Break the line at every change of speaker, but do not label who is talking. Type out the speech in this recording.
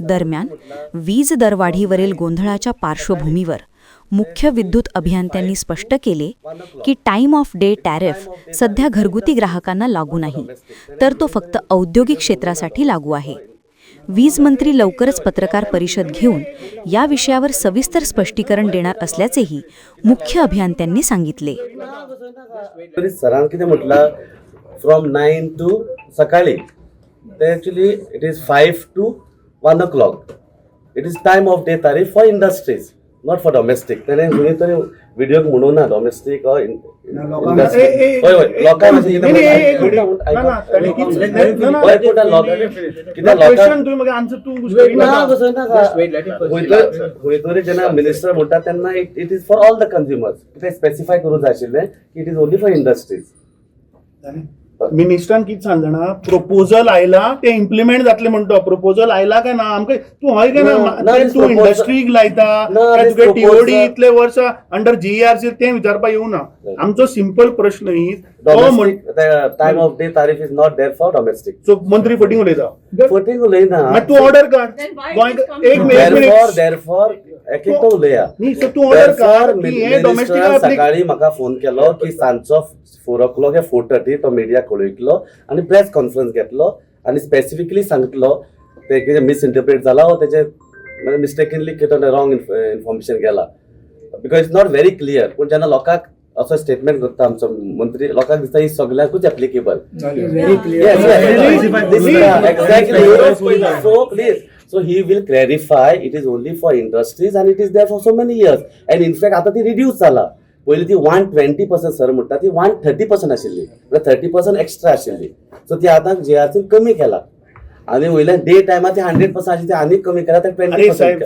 दरम्यान वीज दरवाढीवरील गोंधळाच्या पार्श्वभूमीवर मुख्य विद्युत अभियंत्यांनी स्पष्ट केले की टाइम ऑफ डे टॅरिफ सध्या घरगुती ग्राहकांना लागू नाही तर तो फक्त औद्योगिक क्षेत्रासाठी लागू आहे. वीज मंत्री लवकरच पत्रकार परिषद घेऊन या विषयावर सविस्तर स्पष्टीकरण देणार असल्याचेही मुख्य अभियंत्यांनी सांगितले.
कितें म्हटलं फ्रॉम नाईन टू सकाळी ते actually it is five to one o'clock it is time of day tariff for industries not for domestic तेणें खंय तरी व्हिडिओक म्हणून ना डॉमेस्टीक ऑर इंडस्ट्री
ए- ए-
हय हय लोकां
नाही, नाही, ए- ए- एक मिनिट. ना, ना, ताली किती- ना, ना,
हय पुटा लोक कित्याक
ना, question
लोकांक
तुम्ही म्हाका answer तू
ना,
स्क्रीनार
कसं नाका. खंय तरी जेन्ना मिनिस्टर म्हणटा तेन्ना it is for all the consumers कितें स्पेसिफाय करूंक जाय आशिल्लें की it is only for industries
मिनिस्टरान कितें सांग जाणा प्रपोजल आयला ते इम्प्लिमेंट जातले म्हणतो. प्रपोजल आयला काय ना? आमकां तू हय काय
ना,
ते इंडस्ट्रीक लायता. काय तुका टीओडी इतले वर्ष अंडर जीआरसी ते विचारपाक येवना आमचो सिंपल प्रश्न ही तो
time of day tariff is not there for domestic
so मंत्री फटींग उलयता
फटींग उलयना
तू ऑर्डर काड? एक मिनिट एक
देरफॉर एक एक उलया.
सो तू ऑर्डर काड हे
मिनिस्टरान सकाळी म्हाका फोन केलो की सांजचो फोर ओ क्लॉक या फोर थर्टी तो मिडिया कळयतलो आणि प्रेस कॉन्फरन्स घेतलो आणि स्पेसिफिकली सांगतलो ते कितें मिसइंटरप्रेट जाला वा तेचे म्हणजे मिस्टेकिनली कितें रॉंग इन्फॉर्मेशन गेला. Because it's not very clear पूण जेन्ना लोकांक असो स्टेटमेंट करता आमचो मंत्री लोकांक दिसता ही सगळ्याकूच applicable please, so he will clarify it is only for industries and it is there for so many years. And in fact, आता ती रिड्यूस जाला पयली ती वन ट्वेंटी पर्सेंट सर म्हणटा ती वन थर्टी पर्सेंट आशिल्ली थर्टी पर्सेंट एक्स्ट्रा आशिल्ली so ती. आतां जे कमी केला. आणि वयल्यान डे टायमार ती हंड्रेड पर्सेंट आशिल्ली ती आनीक कमी केला ते ट्वेंटी
साहेब